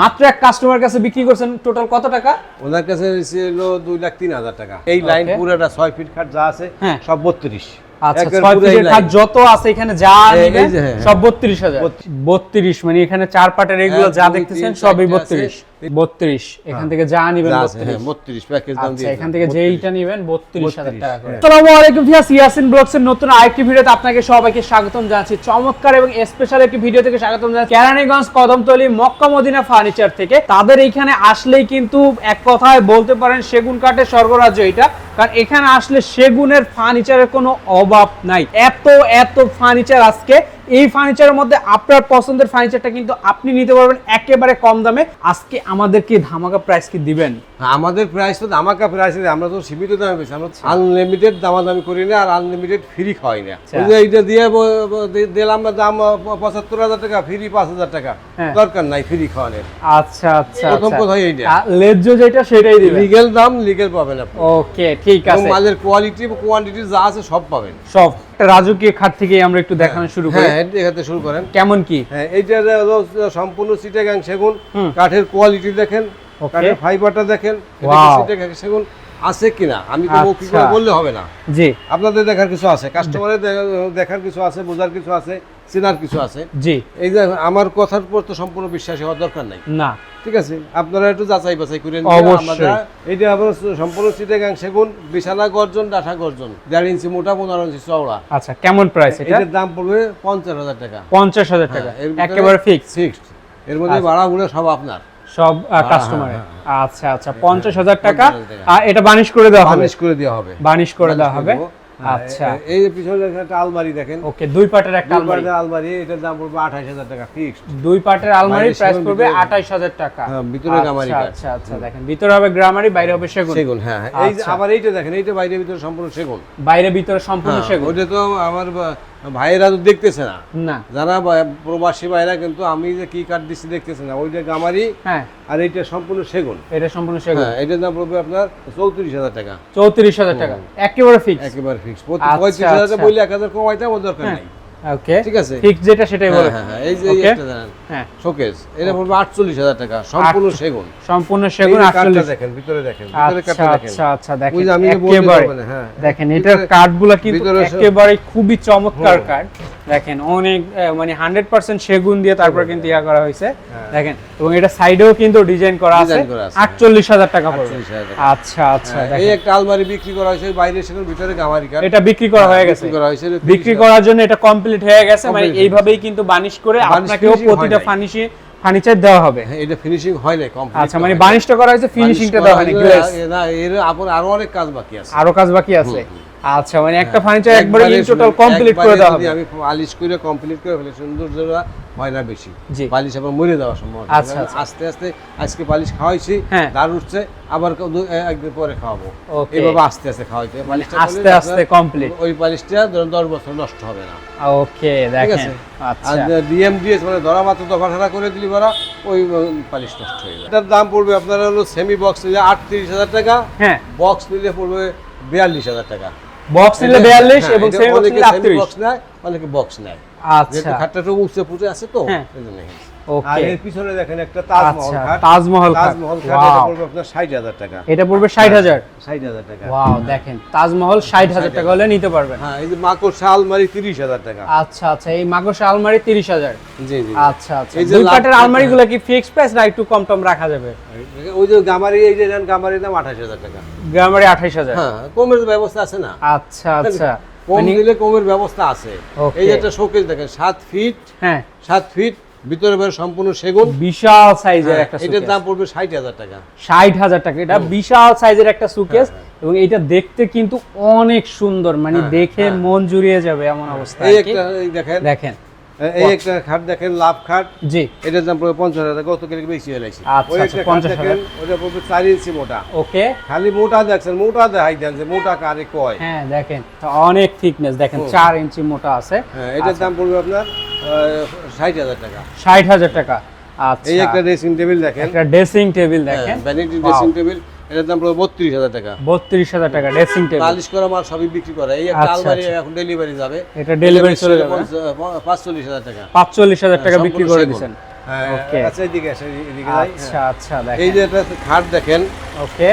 মাত্র এক কাস্টমার কাছে বিক্রি করছেন টোটাল কত টাকা? ওনার কাছে দুই লাখ তিন হাজার টাকা। এই লাইন পুরোটা ছয় ফিট খাট যা আছে হ্যাঁ। সব বত্রিশ। আচ্ছা যত আছে এখানে যা হ্যাঁ, সব বত্রিশ হাজার। বত্রিশ। মানে এখানে চার পাটের এগুলো যা দেখতেছেন সবই বত্রিশ। বত্রিশ এখান থেকে যা নিবেন বত্রিশ। প্যাকেজ দাম আচ্ছা দিয়ে এখান থেকে যেইটা নিবেন বত্রিশ হাজার টাকা করে। হ্যাঁ। আসসালামু আলাইকুম ভিয়াস ইয়াসিন ব্লগস এর নতুন আরেকটি ভিডিওতে আপনাকে সবাইকে স্বাগতম জানাচ্ছি। চমৎকার এবং স্পেশাল একটি ভিডিও থেকে স্বাগতম জানাচ্ছি। Keraniganj Kadamtali Mecca Medina furniture থেকে। তাদের এইখানে আসলেই কিন্তু এক কথায় বলতে পারেন সেগুন কাঠের স্বর্গরাজ্য এটা। কারণ এখানে আসলে সেগুনের ফার্নিচারের কোনো অভাব নাই। এত এত ফার্নিচার আজকে এই ফার্নিচারের মধ্যে আপনার পছন্দের ফার্নিচারটা কিন্তু আপনি নিতে পারবেন একেবারে কম দামে। আজকে আমাদেরকে ধামাকা প্রাইস কি দিবেন? আমাদের প্রাইস তো ধামাকা প্রাইস আমরা তো সীমিত দামে বেশি আমরা আনলিমিটেড দামাদামি করি না আর আনলিমিটেড ফ্রি খাওয়াই না। আচ্ছা। এইটা দিয়ে দিলাম দাম পঁচাত্তর হাজার টাকা ফ্রি পাঁচ হাজার টাকা। হ্যাঁ। দরকার নাই ফ্রি খাওয়ানোর। আচ্ছা আচ্ছা প্রথম আচ্ছা। কথাই এইটা। লেজ্জ যেটা সেটাই দিবেন। লিগেল দাম লিগেল পাবেন আপনি। ওকে ঠিক আছে। মালের কোয়ালিটি কোয়ান্টিটি যা আছে সব পাবেন। সব। রাজকীয় খাট থেকে আমরা একটু দেখানো শুরু করি। হ্যাঁ দেখাতে শুরু করেন। কেমন কি? হ্যাঁ এইটা সম্পূর্ণ সিটাগাং সেগুন কাঠের কোয়ালিটি দেখেন. কাঠের ফাইবারটা দেখেন সেগুন। আছে কিনা? আমি মৌখিক আচ্ছা। বললে হবে না। জি। আপনাদের দেখার কিছু আছে কাস্টমারের দেখার কিছু আছে বোঝার কিছু আছে চেনার কিছু আছে। জি। এই যে আমার কথার উপর তো সম্পূর্ণ বিশ্বাসী হওয়ার দরকার নাই। না। ঠিক আছে? আপনারা একটু যাচাই বাছাই করেন অবশ্যই। এইটা আবার সম্পূর্ণ সিটাগাং সেগুন বিছানা গর্জন ডাঠা গর্জন। দেড় ইঞ্চি মোটা পনেরো ইঞ্চি চওড়া। আচ্ছা কেমন প্রাইস এটা? এটার দাম পড়বে পঞ্চাশ হাজার টাকা। পঞ্চাশ হাজার টাকা। হ্যাঁ, এর একেবারে ফিক্স ফিক্সড এর মধ্যে আচ্ছা। ভাড়া গুলো সব আপনার। সব কাস্টমার হ্যাঁ, আচ্ছা আচ্ছা পঞ্চাশ হাজার টাকা। আর এটা বানিশ করে দেওয়া হবে? বানিশ করে দেওয়া হবে। বানিশ করে দেওয়া হবে? হ্যাঁ, আচ্ছা। এই যে পিছনে একটা আলমারি দেখেন। ওকে দুই পাটের একটা আলমারি। আলমারি এটার দাম পড়বে আঠাশ হাজার টাকা ফিক্সড দুই পাটের আলমারির প্রাইস পড়বে ভিতরে- আঠাইশ হাজার টাকা। হ্যাঁ, ভিতরে গামারি আচ্ছা আচ্ছা আচ্ছা দেখেন ভিতরে হবে গ্রামারি বাইরে হবে সেগুন। সেগুন হ্যাঁ হ্যাঁ। এই যে আচ্ছা। আবার এইটা দেখেন এইটা বাইরে ভিতরে সম্পূর্ণ সেগুন। বাইরে ভিতরে সম্পূর্ণ হ্যাঁ, সেগুন। ওটা তো আমার ভাইয়েরা তো দেখতেছে না। না। যারা প্রবাসী ভাইরা কিন্তু আমি যে কি কাঠ দিচ্ছি দেখতেছে না। ওইটা গামারি হ্যাঁ। আর এটা সম্পূর্ণ সেগুন। এটা সম্পূর্ণ সেগুন। হ্যাঁ এটার দাম পড়বে আপনার চৌত্রিশ হাজার টাকা। চৌত্রিশ হাজার টাকা। একেবারে ফিক্স একেবারে ফিক্স আচ্ছা, পঁয়ত্রিশ হাজার আচ্ছা। বললে এক হাজার কমাইতে আমার দরকার হ্যাঁ। নাই। ওকে ঠিক আছে? ফিক্স যেটা সেটাই বলে। হ্যাঁ এই যে এটা হ্যাঁ। শোকেস এটা পড়বে আটচল্লিশ হাজার টাকা। সম্পূর্ণ সেগুন। সম্পূর্ণ সেগুন আটচল্লিশ। দেখেন ভিতরে দেখেন আচ্ছা আচ্ছা আচ্ছা দেখেন। আমি একেবারে হ্যাঁ। দেখেন এটার কাঠগুলো কিন্তু একেবারে খুবই চমৎকার কাঠ। দেখেন অনেক মানে হান্ড্রেড পার্সেন্ট সেগুন দিয়ে তারপর কিন্তু ইয়া করা হয়েছে। দেখেন এবং এটা সাইডেও কিন্তু ডিজাইন করা আছে। আটচল্লিশ হাজার টাকা পড়বে। আচ্ছা আচ্ছা হ্যাঁ, এই একটা আলমারি বিক্রি করা হয়েছে বাইরে সেগুন ভিতরে গামারি কাঠ। এটা বিক্রি করা হয়ে গেছে বিক্রি করা হয়েছে এটা বিক্রি 30,000 করার জন্য এটা কমপ্লিট হয়ে গেছে মানে এইভাবেই কিন্তু বানিশ করে আপনাকেও প্রতিটা নাই। ফার্নিশি ফার্নিচার দেওয়া হবে। হ্যাঁ, এটা ফিনিশিং হয় না কমপ্লিট আচ্ছা মানে বানিশটা করা হয়েছে ফিনিশিংটা দেওয়া হয়নি গ্লেজ না এর আপনার আরও অনেক কাজ বাকি আছে। আরও কাজ বাকি আছে। আচ্ছা মানে হ্যাঁ। একটা ফার্নিচার একবারে ইন টোটাল কমপ্লিট করে দেওয়া হবে। আমি আলিশ করে কমপ্লিট করে ফেলে সৌন্দর্যটা হয় না বেশি। পালিশ আবার মরে দেওয়া সম্ভব আচ্ছা, আচ্ছা। আস্তে আস্তে আজকে পালিশ খাওয়াইছি হ্যাঁ। দাঁড় উঠছে আবার একদিন পরে খাওয়াবো. এভাবে আস্তে আস্তে খাওয়াইতে হয়। পালিশটা আস্তে আস্তে complete। ওই পালিশটা ধরুন দশ বছর নষ্ট হবে না ওকে দেখেন আচ্ছা মানে ধরা মাত্র করে দিলি ওই পালিশ নষ্ট হয়ে এটার দাম পড়বে আপনার হলো সেমি বক্স নিলে আটত্রিশ হাজার টাকা হ্যাঁ বক্স নিলে পড়বে বিয়াল্লিশ হাজার টাকা বক্স নিলে এটা- 42 হ্যাঁ, এবং সেমি বক্স নিলে semi 38 নেয় অনেকে বক্স নেয় আচ্ছা। খাটটা একটু উঁচে পুচে আছে তো হ্যাঁ। আর এর পিছনে দেখেন একটা তাজমহল আচ্ছা খাট তাজমহল খাট তাজমহল খাট এটা পড়বে আপনার ষাট হাজার টাকা। এটা পড়বে 60000 ষাট হাজার টাকা। ওয়াও দেখেন তাজমহল 60000 টাকা হলে নিতে পারবেন। হ্যাঁ এই যে মাকড় শাল মারি টাকা। আচ্ছা আচ্ছা এই মাগসা আলমারি 30000 জি জি। আচ্ছা আচ্ছা। দুই কাঠের আলমারিগুলো কি ফিক্স প্রাইস না একটু কম টম রাখা যাবে? ওই যে গামারি এই যে গামারির দাম আঠাশ হাজার টাকা। গ্রামারি 28000 হ্যাঁ কমের ব্যবস্থা আছে না। আচ্ছা আচ্ছা। কম মানে- দিলে কমের ব্যবস্থা আছে। এই একটা শোকেস দেখেন সাত ফিট হ্যাঁ। সাত ফিট ভিতরে বাইরে সম্পূর্ণ সেগুন। বিশাল সাইজের হ্যাঁ, একটা এটার দাম পড়বে ষাট হাজার টাকা। ষাট হাজার টাকা। এটা বিশাল সাইজের একটা সুকেস হ্যাঁ, এবং এটা দেখতে কিন্তু অনেক সুন্দর। মানে দেখে মন জুড়িয়ে যাবে এমন অবস্থা দেখেন। দেখেন। এই একটা খাট দেখেন লাভ খাট। জি। এটার দাম পড়বে পঞ্চাশ হাজার অত কেলে বেশি হয়ে লাগছে আচ্ছা, ওই আচ্ছা, একটা খাট দেখেন ওটা পড়বে চার ইঞ্চি মোটা। ওকে। খালি মোটা দেখছেন মোটা দেখাই দেন যে মোটা কারে কয়। হ্যাঁ দেখেন অনেক থিকনেস দেখেন চার ইঞ্চি মোটা আছে। হ্যাঁ এটার দাম পড়বে আপনার ষাট হাজার টাকা। ষাট হাজার টাকা। এই আচ্ছা একটা ড্রেসিং টেবিল দেখেন। একটা ড্রেসিং টেবিল দেখেন। ভ্যানিটি ড্রেসিং টেবিল এটার দাম পড়বে বত্রিশ হাজার টাকা। বত্রিশ হাজার টাকা ড্রেসিং টেবিল পালিশ করা মাল সবই বিক্রি করে। এই আচ্ছা, আলমারি আচ্ছা। এখন ডেলিভারি যাবে। এটা ডেলিভারি চলে যাবে পাঁচচল্লিশ হাজার টাকা। পাঁচচল্লিশ হাজার টাকা হ্যাঁ, বিক্রি করে দিচ্ছেন হ্যাঁ আচ্ছা এদিকে এদিকে আচ্ছা আচ্ছা হ্যাঁ। এই যে একটা খাট দেখেন। ওকে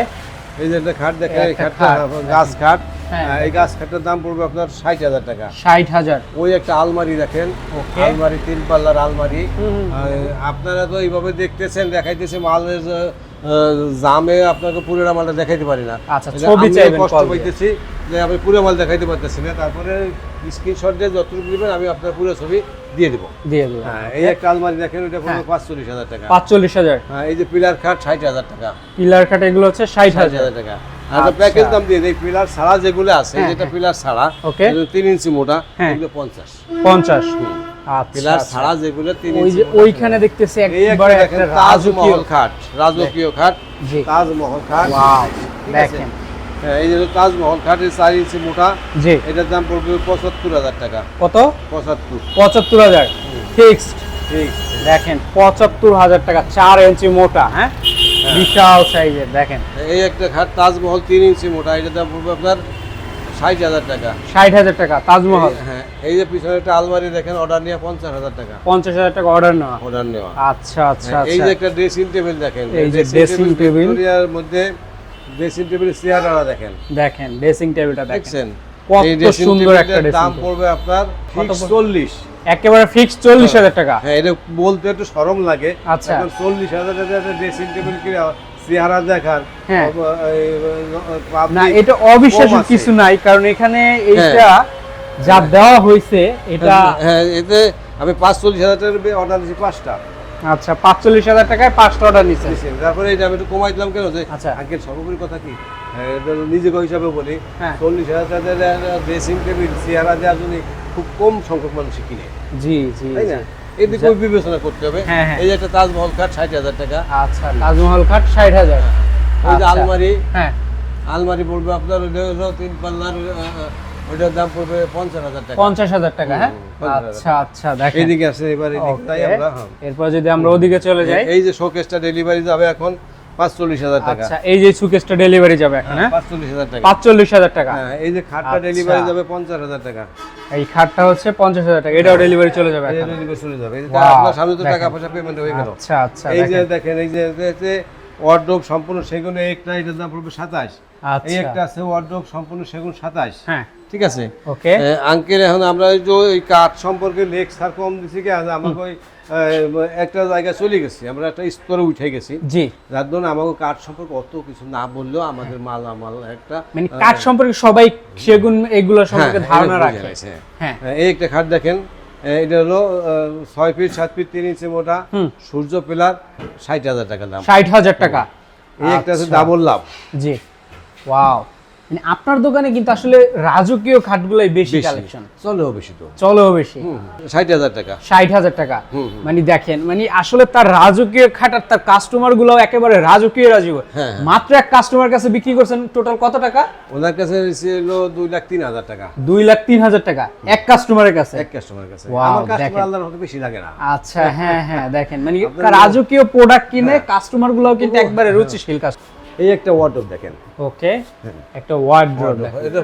এই যে একটা খাট দেখেন এই খাটটা গাছ খাট। হ্যাঁ। হ্যাঁ, এই গাছ খাটটার দাম পড়বে আপনার ষাট হাজার টাকা। ষাট হাজার। ওই একটা আলমারি দেখেন. আলমারি তিন পাল্লার আলমারি। আপনারা তো এইভাবে দেখতেছেন দেখাইতেছে মালের জামে আপনাকে পুরো মালটা দেখাইতে পারি না। আচ্ছা, ছবি চাইবেন কষ্ট পাইতেছি যে আমি পুরো মাল দেখাইতে পারতেছি না। তারপরে স্ক্রিনশট দিয়ে যতটুকু দিবেন আমি আপনার পুরো ছবি দিয়ে দেবো। দিয়ে দেবো। হ্যাঁ এই একটা আলমারি দেখেন ওটা পড়বে হ্যাঁ। পাঁচচল্লিশ হাজার টাকা। পাঁচচল্লিশ হাজার? হ্যাঁ এই যে পিলার খাট ষাট হাজার টাকা। পিলার কাট এগুলো হচ্ছে ষাট হাজার। টাকা। আর আচ্ছা। প্যাকেজ দাম দিয়ে এই পিলার ছাড়া যেগুলো আছে হ্যাঁ, যেটা হ্যাঁ। পিলার ছাড়া Okay. তিন ইঞ্চি মোটা হ্যাঁ। এগুলো পঞ্চাশ। পঞ্চাশ। পিলার আচ্ছা। ছাড়া যেগুলো ওইখানে দেখতেছি একবারে একটা রাজকীয় তাজমহল খাট রাজকীয় খাট তাজমহল খাট। ওয়াও দেখেন। হ্যাঁ, এই যে তাজমহল খাট চার ইঞ্চি মোটা জি। এটার দাম পড়বে পঁচাত্তর হাজার টাকা। কত? পঁচাত্তর। পঁচাত্তর হাজার। ফিক্সড। দেখেন পঁচাত্তর হাজার টাকা চার ইঞ্চি মোটা হ্যাঁ। বিশাল সাইজের দেখেন। এই একটা খাট তাজমহল তিন ইঞ্চি মোটা এটার দাম পড়বে আপনার ষাট হাজার টাকা। ষাট হাজার টাকা তাজমহল। হ্যাঁ এই যে পিছনে একটা আলমারি দেখেন অর্ডার নিয়ে পঞ্চাশ হাজার টাকা। পঞ্চাশ হাজার টাকা অর্ডার নেওয়া। অর্ডার নেওয়া। আচ্ছা আচ্ছা হ্যাঁ, এই আচ্ছা। যে একটা ড্রেসিং টেবিল দেখেন এই যে table। ভিক্টোরিয়ার মধ্যে ড্রেসিং টেবিল চেয়ারটা দেখেন। দেখেন ড্রেসিং টেবিলটা দেখেন। দেখছেন? কত ড্রেসিং সুন্দর একটা দাম পড়বে আপনার কত ফিক্স পড়বে? চল্লিশ। একেবারে ফিক্সড চল্লিশ হাজার টাকা। হ্যাঁ এটা বলতে একটু সরম লাগে। আচ্ছা। এখন চল্লিশ হাজার টাকা ড্রেসিং টেবিল কিনে চেহারা দেখার হ্যাঁ। না এটা অবিশ্বাসের কিছু নাই কারণ এখানে এইটা যা দেওয়া হয়েছে এটা হ্যাঁ এতে আমি পাঁচ চল্লিশ হাজার টাকার অর্ডার দিয়েছি পাঁচটা আচ্ছা পাঁচচল্লিশ হাজার টাকায় পাঁচটা অর্ডার নিচ্ছে। তারপরে এটা আমি একটু কমাই দিলাম কেন যে আচ্ছা। আঙ্কেল সর্বোপরি কথা কি হ্যাঁ, নিজেকে হিসাবে বলি হ্যাঁ। চল্লিশ হাজার টাকার ড্রেসিং টেবিল চেহারা দেওয়ার জন্য খুব কম সংখ্যক মানুষ কিনে জি জি তাই না জি। এদিকে ওই বিবেচনা করতে হবে। হ্যাঁ, হ্যাঁ। এই একটা তাজমহল কাঠ ষাট হাজার টাকা। আচ্ছা তাজমহল খাট ষাট হাজার। ওই যে আচ্ছা। আলমারি। হ্যাঁ। আলমারি পড়বে আপনার তিন পাল্লার ওইটার দাম পড়বে পঞ্চাশ হাজার টাকা। পঞ্চাশ হাজার টাকা হ্যাঁ? আচ্ছা আচ্ছা দেখেন। এদিকে আছে এবার এদিকে তাই আমরা হ্যাঁ। এরপর যদি আমরা ওদিকে চলে যাই। এই যে শোকেসটা ডেলিভারি যাবে এখন। পাঁচচল্লিশ হাজার টাকা। আচ্ছা এই যে সুকেসটা ডেলিভারি যাবে এখন হ্যাঁ? হাজার টাকা। পাঁচচল্লিশ হাজার টাকা। হ্যাঁ এই যে খাটটা আচ্ছা। ডেলিভারি যাবে পঞ্চাশ হাজার টাকা। এই খাটটা হচ্ছে পঞ্চাশ হাজার টাকা এটাও ডেলিভারি চলে যাবে এখন। ডেলিভারি চলে যাবে। এই যে আপনার সামনে তো টাকা। পয়সা পেমেন্ট হয়ে গেল। আচ্ছা আচ্ছা এই যে দেখেন। এই যে ওয়ার্ডরোব সম্পূর্ণ সেগুন একটা এটার দাম পড়বে সাতাশ। এই আচ্ছা একটা আছে ওয়ার্ডরোব সম্পূর্ণ সেগুন সাতাশ। হ্যাঁ। ঠিক আছে? ওকে আঙ্কেল এখন আমরা যে ওই কাঠ সম্পর্কে লেক সার কম দিছি কি? আমাকে ওই একটা জায়গায় চলে গেছি আমরা একটা স্তরে উঠে গেছি। জি। যার জন্য আমাকে কাঠ সম্পর্কে অত কিছু না বললেও আমাদের মাল আমাল একটা মানে কাঠ সম্পর্কে সবাই সেগুন এগুলো সম্পর্কে হ্যাঁ, ধারণা এটা রাখে। হ্যাঁ। হ্যাঁ, এই একটা খাট দেখেন এটা হলো ছয় ফিট সাত ফিট তিন ইঞ্চি মোটা সূর্য পিলার ষাট হাজার টাকা দাম। ষাট হাজার টাকা। এই একটা আছে আচ্ছা। ডাবল লাভ জি। ওয়াও। মানে আপনার দোকানে কিন্তু আসলে রাজকীয় খাটগুলোই বেশি। কালেকশন চলেও বেশি তো। চলেও বেশি। ষাট হাজার টাকা। ষাট হাজার টাকা। মানে দেখেন মানে আসলে তার রাজকীয় খাটার তার কাস্টমারগুলো একেবারে রাজকীয় রাজীব হ্যাঁ। মাত্র এক কাস্টমার কাছে বিক্রি করছেন টোটাল কত টাকা? ওনার কাছে ছিল দুই লাখ তিন হাজার টাকা। দুই লাখ তিন হাজার টাকা। এক কাস্টমারের কাছে। এক কাস্টমার কাছে। আল্লাহর মতো বেশি লাগে না। আচ্ছা হ্যাঁ হ্যাঁ দেখেন। মানে রাজকীয় প্রোডাক্ট কিনে কাস্টমারগুলো কিন্তু একবারে রুচিশীল কাস্টমার এই একটা ওয়ার্ডরোব দেখেন। ওকে একটা ওয়ার্ড্রোব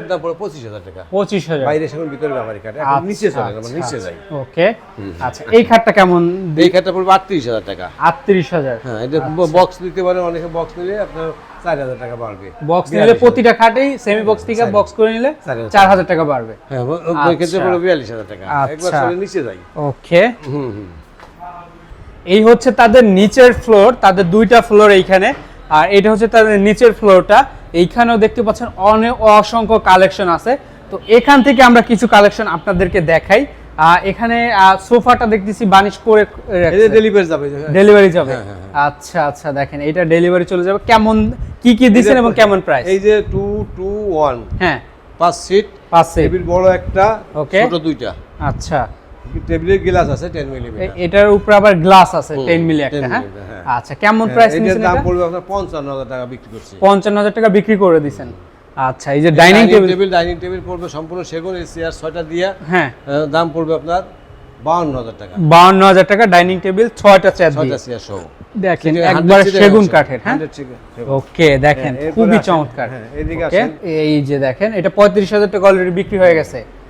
দাম পড়ে পঁচিশ হাজার টাকা। পঁচিশ হাজার। বাইরে সেখানে ভিতরে ব্যবহারী কাঠ এখন নিচে চলে মানে নিচে যাই। ওকে। আচ্ছা এই খাটটা কেমন এই খাটটা পড়বে আটত্রিশ হাজার টাকা। আটত্রিশ হাজার। হ্যাঁ এটা বক্স নিতে পারেন অনেকে বক্স নিলে আপনার চার হাজার টাকা বাড়বে। বক্স নিলে প্রতিটা খাটেই সেমি বক্স থেকে বক্স করে নিলে চার হাজার টাকা। বাড়বে। হ্যাঁ ওই ক্ষেত্রে আচ্ছা। পড়বে বিয়াল্লিশ হাজার টাকা। একবার আচ্ছা। চলে নিচে যাই। ওকে। হুম হুম। এই হচ্ছে তাদের নিচের ফ্লোর তাদের দুইটা ফ্লোর এইখানে। আর এটা হচ্ছে তাদের নিচের ফ্লোরটা এইখানেও দেখতে পাচ্ছেন অনেক অসংখ্য কালেকশন আছে। তো এখান থেকে আমরা কিছু কালেকশন আপনাদেরকে দেখাই। এখানে সোফাটা দেখতেছি বানিশ করে ডেলিভারি যাবে ডেলিভারি যাবে। হ্যাঁ, হ্যাঁ, আচ্ছা আচ্ছা দেখেন এটা ডেলিভারি চলে যাবে। কেমন কি কি দিচ্ছেন এবং কেমন প্রাইস এই যে টু টু ওয়ান হ্যাঁ। পাঁচ সিট পাঁচ টেবিল বড় একটা ওকে ছোট দুইটা। আচ্ছা। টেবিলের গ্লাস আছে টেন এ- মিলিমিটার এটার উপরে আবার গ্লাস আছে হুম, টেন মিলি একটা হ্যাঁ? হ্যাঁ। আচ্ছা কেমন প্রাইস এটার নিয়েছেন দাম পড়বে আপনার পঞ্চান্ন হাজার টাকা বিক্রি করছি। পঞ্চান্ন হাজার টাকা বিক্রি করে দিছেন আচ্ছা এই যে ডাইনিং টেবিল ডাইনিং টেবিল পড়বে সম্পূর্ণ সেগুন এই চেয়ার ছয়টা দিয়া হ্যাঁ। দাম পড়বে আপনার বাউন্ন হাজার টাকা। বাউন্ন হাজার টাকা ডাইনিং টেবিল ছয়টা চেয়ার ছয়টা চেয়ার সহ। দেখেন একবার সেগুন কাঠের হ্যাঁ? 100 সিটের সেগুন। ওকে দেখেন হ্যাঁ, খুবই আসেন, চমৎকার। হ্যাঁ, এই যে দেখেন এটা পঁয়ত্রিশ হাজার টাকা অলরেডি বিক্রি হয়ে গেছে। হ্যাঁ,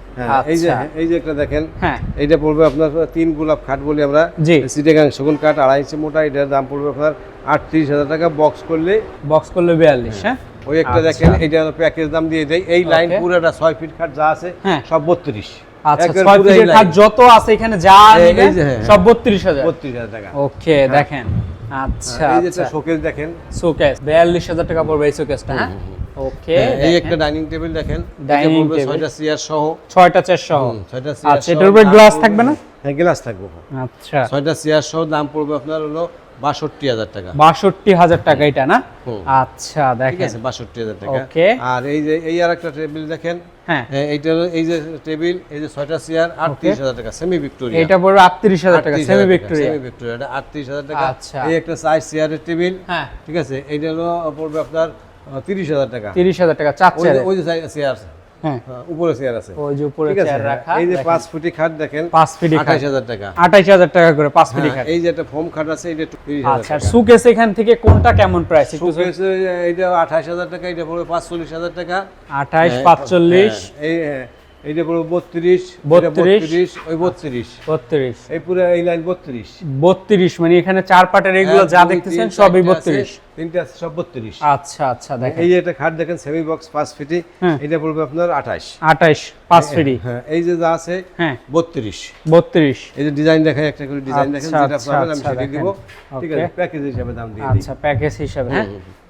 এই যে আচ্ছা। এই যে একটা দেখেন হ্যাঁ। এইটা পড়বে আপনার তিন গোলাপ খাট বলি আমরা। সিটেগাং সেগুন কাঠ আড়াই ইঞ্চি মোটা এটার দাম পড়বে আপনার আটত্রিশ হাজার টাকা। বক্স করলে বক্স করলে বিয়াল্লিশ হ্যাঁ? ওই একটা আচ্ছা। দেখেন এইটা প্যাকেজ দাম দিয়ে দেয়। এই লাইন. পুরোটা ছয় ফিট খাট যা আছে হ্যাঁ। সব বত্রিশ। আচ্ছা যত আছে এখানে যা হ্যাঁ, সব বত্রিশ হাজার। বত্রিশ হাজার টাকা। ওকে দেখেন। আচ্ছা এই যে আচ্ছা। শোকেস দেখেন। শোকেস বিয়াল্লিশ হাজার টাকা পড়বে এই শোকেসটা হ্যাঁ? ওকে হ্যাঁ, এই একটা ডাইনিং টেবিল দেখেন। Dining table। ছয়টা চেয়ার সহ। ছয়টা চেয়ার সহ। হুম, ছয়টা চেয়ার আচ্ছা এটার উপরে গ্লাস থাকবে না? হ্যাঁ গ্লাস থাকবে আচ্ছা। ছয়টা চেয়ার সহ দাম পড়বে আপনার হলো বাষট্টি হাজার টাকা। বাষট্টি হাজার টাকা এটা না। আচ্ছা ঠিক দেখেন। আছে বাষট্টি হাজার টাকা. আর এই যে এই আর একটা টেবিল দেখেন। হ্যাঁ। হ্যাঁ, এইটা হলো এই যে টেবিল এই যে ছয়টা চেয়ার আটত্রিশ হাজার টাকা সেমি ভিক্টোরিয়া এটা পড়বে আটত্রিশ হাজার টাকা সেমি ভিক্টোরিয়া সেমি ভিক্টোরিয়া এটা আটত্রিশ হাজার টাকা। আচ্ছা। এই একটা সাইজ চেয়ারের টেবিল। হ্যাঁ। ঠিক আছে এইটা হলো পড়বে আপনার তিরিশ হাজার টাকা। তিরিশ হাজার টাকা চার ওই যে- চেয়ারে। ওই যে চেয়ার হ্যাঁ। উপরে চেয়ার আছে। ওই যে উপরে চেয়ার রাখা এই যে দেখেন। পাঁচ খাট দেখেন পাঁচ ফিটি খাট। আঠাশ হাজার টাকা। আঠাইশ হাজার টাকা করে পাঁচ ফিটি হ্যাঁ, খাট। এই যে একটা ফোম খাট আছে এটা তিরিশ হাজার আচ্ছা সুকেস এখান থেকে কোনটা কেমন প্রাইস একটু শোকেস এইটা টাকা এটা পড়বে পাঁচচল্লিশ হাজার টাকা। আঠাইশ হ্যাঁ, পাঁচচল্লিশ। হ্যাঁ, এই হ্যাঁ, এইটা পড়বে বত্রিশ বত্রিশ, ওই বত্রিশ। বত্রিশ। এই পুরো এই লাইন বত্রিশ। বত্রিশ মানে এখানে চার পাটের এগুলো যা দেখতেছেন সবই বত্রিশ। তিনটে আছে সব বত্রিশ। আচ্ছা আচ্ছা দেখেন। এই যে একটা খাট দেখেন সেমি বক্স পাঁচ ফিটি হ্যাঁ। এটা পড়বে আপনার আঠাশ। আঠাশ পাঁচ ফিটি হ্যাঁ এই যে যা আছে হ্যাঁ। বত্রিশ। বত্রিশ। এই যে ডিজাইন দেখেন একটা করে ডিজাইন দেখেন আচ্ছা, যেটা আচ্ছা, পাবেন আমি আচ্ছা, সেটা দিব। ঠিক আছে প্যাকেজ হিসাবে দাম দিয়ে দিই। আচ্ছা প্যাকেজ হিসাবে হ্যাঁ?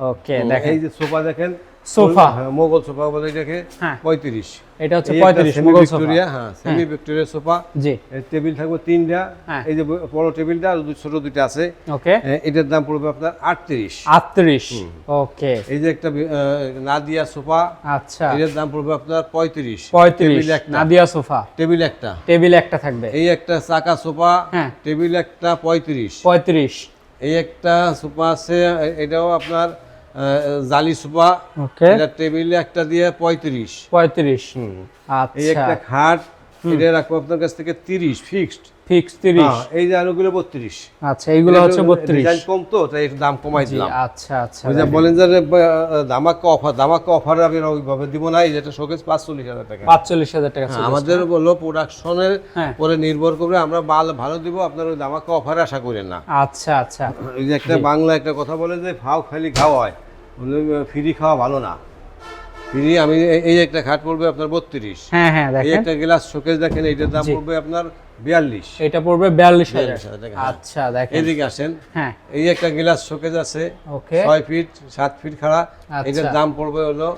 ওকে দেখেন। এই যে সোফা দেখেন সোফা। হ্যাঁ, মোগল সোফা বলে এটাকে। হ্যাঁ। পঁয়ত্রিশ। এটা হচ্ছে পঁয়ত্রিশ সোফা। ভিক্টোরিয়া হ্যাঁ। Semi Victoria sofa. জি। টেবিল থাকবে তিনটা। হ্যাঁ। এই যে বড় টেবিলটা আর ছোট দুইটা আছে। ওকে। হ্যাঁ, এটার দাম পড়বে আপনার আটত্রিশ। আটত্রিশ। ওকে। এই যে একটা নাদিয়া সোফা। আচ্ছা। এটার দাম পড়বে আপনার পঁয়ত্রিশ। পঁয়ত্রিশ। নাদিয়া সোফা। টেবিল একটা। টেবিল একটা থাকবে। এই একটা চাকা সোফা। হ্যাঁ। টেবিল একটা পঁয়ত্রিশ। পঁয়ত্রিশ। এই একটা সোফা আছে এটাও আপনার জালি সোফা এটা টেবিলে একটা দিয়ে পঁয়ত্রিশ। পঁয়ত্রিশ। এই আচ্ছা। একটা খাট এটা রাখব আপনার কাছ থেকে তিরিশ ফিক্সড। ফিক্স তিরিশ। এই যে আলুগুলো বত্রিশ। আচ্ছা এইগুলো হচ্ছে বত্রিশ। ডিজাইন কম তো তাই একটু দাম কমাই দিলাম। আচ্ছা আচ্ছা ওই যে বলেন যে দামাক্কা অফার দামাক্কা অফার আমি ওইভাবে দিব না এই যেটা শোকেস পাঁচচল্লিশ হাজার টাকা। পাঁচচল্লিশ হাজার টাকা হ্যাঁ, আমাদের বলল প্রোডাকশনের হ্যাঁ। পরে নির্ভর করবে আমরা মাল ভালো দিব আপনার ওই দামাক্কা অফার আশা করেন না। আচ্ছা আচ্ছা। এই যে একটা বাংলা একটা কথা বলে যে ফাও খালি খাওয়া হয়। বলে ফ্রি খাওয়া ভালো না। ফ্রি আমি এই- এই একটা খাট পড়বে আপনার বত্রিশ। হ্যাঁ হ্যাঁ এই একটা গ্লাস শোকেস দেখেন এইটার দাম পড়বে আপনার বিয়াল্লিশ। এটা পড়বে বিয়াল্লিশ হ্যাঁ। আচ্ছা দেখেন। এদিকে আসেন। হ্যাঁ। এই একটা গ্লাস শোকেস আছে ওকে। ছয় ফিট সাত ফিট খাড়া। আচ্ছা। এটার দাম পড়বে হলো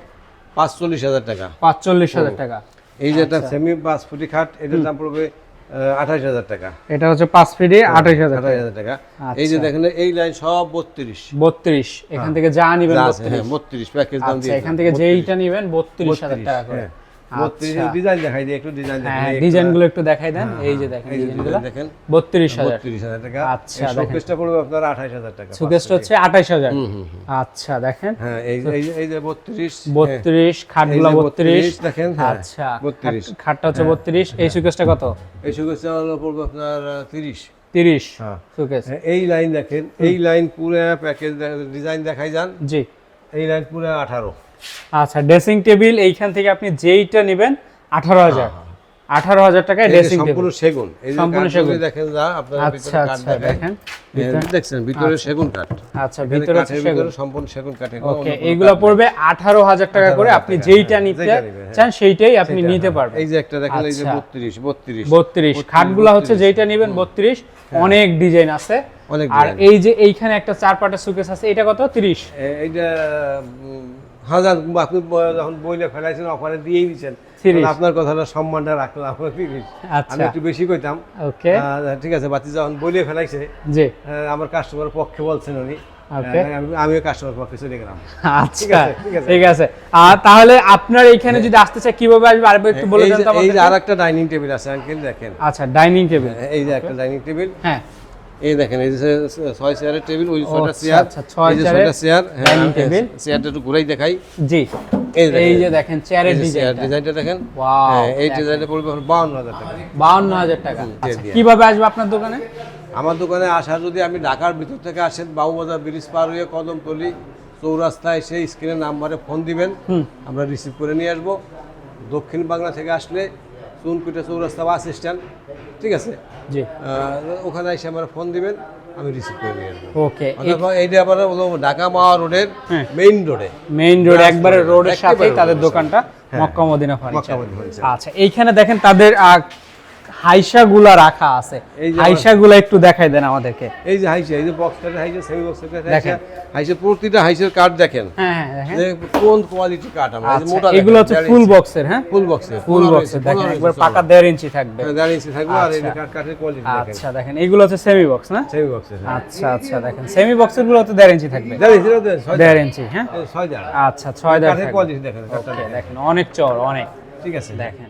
পাঁচচল্লিশ হাজার টাকা। পাঁচচল্লিশ হাজার টাকা। এই যে একটা আচ্ছা। সেমি পাঁচ ফুটি খাট এটার দাম পড়বে আঠাশ হাজার টাকা। এটা হচ্ছে পাঁচ ফিটে আঠাশ হাজার আঠাশ হাজার টাকা। এই যে আচ্ছা। দেখেন এই লাইন সব বত্রিশ। বত্রিশ। এখান থেকে যা নিবেন বত্রিশ। হ্যাঁ বত্রিশ প্যাকেজ দাম আচ্ছা দিয়ে এখান থেকে যেইটা নিবেন বত্রিশ হাজার টাকা করে। আচ্ছা। ডিজাইন দেখাই দিই একটু ডিজাইন হ্যাঁ দেখাই ডিজাইন একটু দেখাই দেন। এই যে দেখেন এই যে ডিজাইন ডিজাইন দেখেন। বত্রিশ হাজার। বত্রিশ হাজার টাকা। আচ্ছা, শোকেসটা পড়বে আপনার টাকা হচ্ছে। আচ্ছা দেখেন। হ্যাঁ এই এই যে- খাটগুলা 32 দেখেন, হ্যাঁ, আচ্ছা 32 খাটটা হচ্ছে বত্রিশ। এই সুকেশটা কত? এই শোকেসটা হলো পড়বে আপনার তিরিশ। তিরিশ হ্যাঁ। এই লাইন দেখেন এই লাইন পুরো প্যাকেজ ডিজাইন দেখাই যান। জি। এই লাইন পুরো আঠারো। আচ্ছা ড্রেসিং টেবিল এইখান থেকে আপনি যেইটা নেবেন আঠারো হাজার। আঠারো হাজার টাকায় ড্রেসিং সম্পূর্ণ সেগুন। সম্পূর্ণ সেগুন। দেখেন যা আপনার আচ্ছা আচ্ছা দেখেন। দেখছেন ভিতরে সেগুন কাঠ। আচ্ছা ভিতরে সেগুন। সম্পূর্ণ সেগুন কাঠের ওকে এইগুলা পড়বে আঠারো হাজার টাকা করে আপনি যেইটা হ্যাঁ, নিতে হ্যাঁ। চান সেইটাই আপনি নিতে পারবেন। এই যে একটা দেখেন এই যে আচ্ছা। বত্রিশ বত্রিশ। বত্রিশ। খাটগুলা হচ্ছে যেইটা নিবেন বত্রিশ। অনেক ডিজাইন আছে। আর এই যে এইখানে একটা চার পাটের সুকেস আছে এটা কত? তিরিশ। এইটা উম, হাজার আপনি যখন বইলে ফেলাইছেন অফারে দিয়েই দিচ্ছেন আপনার কথাটা সম্মানটা রাখলাম আচ্ছা। আমি একটু বেশি কইতাম। ওকে ঠিক আছে বাতি যখন বইলে ফেলাইছে জি। আমার কাস্টমার পক্ষে বলছেন উনি। আমিও কাস্টমার পক্ষে চলে গেলাম। আচ্ছা ঠিক আছে। ঠিক আছে। আর তাহলে আপনার এইখানে যদি আসতে চাই কীভাবে আসবে? আরেকবার একটু বলে দেন তো এই যে। আর একটা ডাইনিং টেবিল আছে আঙ্কেল দেখেন। আচ্ছা ডাইনিং টেবিল এই যে একটা ডাইনিং টেবিল হ্যাঁ। এই দেখেন এই যে ছয় চেয়ারের টেবিল ওই ছয়টা আচ্ছা, চেয়ার আচ্ছা, ছয় এই যে চেয়ারের চেয়ার হ্যাঁ dining চেয়ারটা একটু ঘুরাই দেখাই। জি এই যে দেখেন চেয়ারের ডিজাইন ডিজাইনটা দেখেন। Wow, হ্যাঁ, এই। ডিজাইনটা পড়বে বাউন্ন হাজার টাকা। বাউন্ন হাজার টাকা। হুম, আচ্ছা। কীভাবে আসবে আপনার দোকানে? আমার দোকানে আসা যদি আমি ঢাকার ভিতর থেকে আসেন বাবুবাজার ব্রিজ পার হয়ে কদমতলি চৌরাস্তায় সেই স্ক্রিনের নাম্বারে ফোন দিবেন। আমরা রিসিভ করে নিয়ে আসব। দক্ষিণ বাংলা থেকে আসলে চুনকুটে চৌরাস্তা বাস স্ট্যান্ড ঠিক আছে জি ওখানে এসে আমার ফোন দিবেন আমি রিসিভ করে নিয়ে আসব ওকে এইটা আবার বলব ঢাকা মাওয়া রোডের হ্যাঁ। মেইন রোডে মেইন রোড একবারে রোডের সাথেই তাদের দোকানটা হ্যাঁ। Makka Madina furniture furniture। আচ্ছা এইখানে দেখেন তাদের হাইসা গুলা রাখা আছে। এই যে হাইসা গুলা একটু দেখাই দেন আমাদেরকে। এই যে হাইসে এই যে হাইসে সেমি দেখেন। হাইসে প্রতিটা হাইসের কার্ড দেখেন। হ্যাঁ হ্যাঁ দেখেন। কোন কোয়ালিটি কাঠ আমরা আচ্ছা মোটা এগুলো হচ্ছে ফুল বক্সের হ্যাঁ? ফুল বক্সে ফুল বক্সের দেখেন একবার পাকা দেড় ইঞ্চি থাকবে। দাঁড়িয়েছি থাকবে আর এই। কাঠ কাঠের কোয়ালিটি দেখেন। আচ্ছা দেখেন এগুলো হচ্ছে সেমি বক্স না? সেমি বক্সে আচ্ছা আচ্ছা দেখেন সেমি বক্সেরগুলো তো দেড় ইঞ্চি থাকবে। দাঁড়িয়েছি না ছয় দেড় ইঞ্চি হ্যাঁ? ছয় দাঁড়। আচ্ছা ছয় দেড় কাঠের কোয়ালিটি দেখেন দেখেন। অনেক চড় অনেক। ঠিক আছে। দেখেন।